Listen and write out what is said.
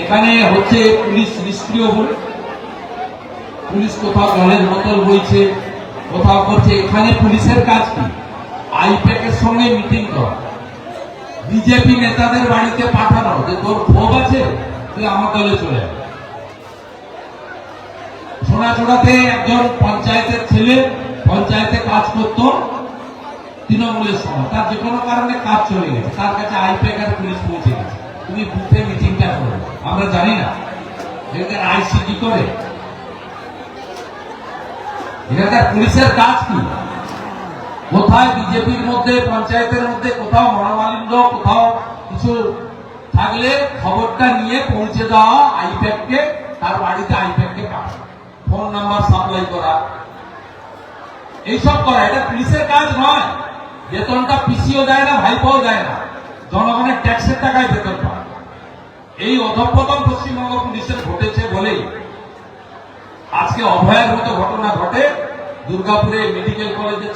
এখানে হচ্ছে পুলিশ নিষ্ক্রিয় বলে। পুলিশ কোথাও জলের বোতল বইছে, কোথাও করছে। এখানে পুলিশের কাজ কি? আইপ্যাকের সঙ্গে মিটিং করা। বিজেপি নেতাদের বাড়িতে পাঠানো, যে তোর ক্ষোভ আছে, তুই আমার দলে চলে সোনাচূড়াতে একজন পঞ্চায়েতের ছেলে পঞ্চায়েতে কাজ করত তৃণমূলের সময়। তার যে কোনো কারণে কাজ চলে গেছে। তার কাছে আইপ্যাক আর পুলিশ পৌঁছে গেছে। তুমি বুথে করো আমরা জানি না। এখানকার আইসি কি করে। এখানকার পুলিশের কাজ কি? কোথায় বিজেপির মধ্যে, পঞ্চায়েতের মধ্যে, কোথাও মনোমালিন্য, কোথাও কিছু থাকলে খবরটা নিয়ে পৌঁছে দেওয়া আইপ্যাককে তার বাড়িতে আইপ্যাককে পাঠানো ফোন নাম্বার সাপ্লাই করা। এইসব করা। এটা পুলিশের কাজ নয়। বেতনটা পিসিও দেয় না, ভাইপাও দেয় না। জনগণের ট্যাক্সের টাকায় বেতন পায়। এই অধপতন পশ্চিমবঙ্গ পুলিশের ঘটেছে বলেই আজকে অভয়ের মতো ঘটনা ঘটে দুর্গাপুরে মেডিকেল কলেজের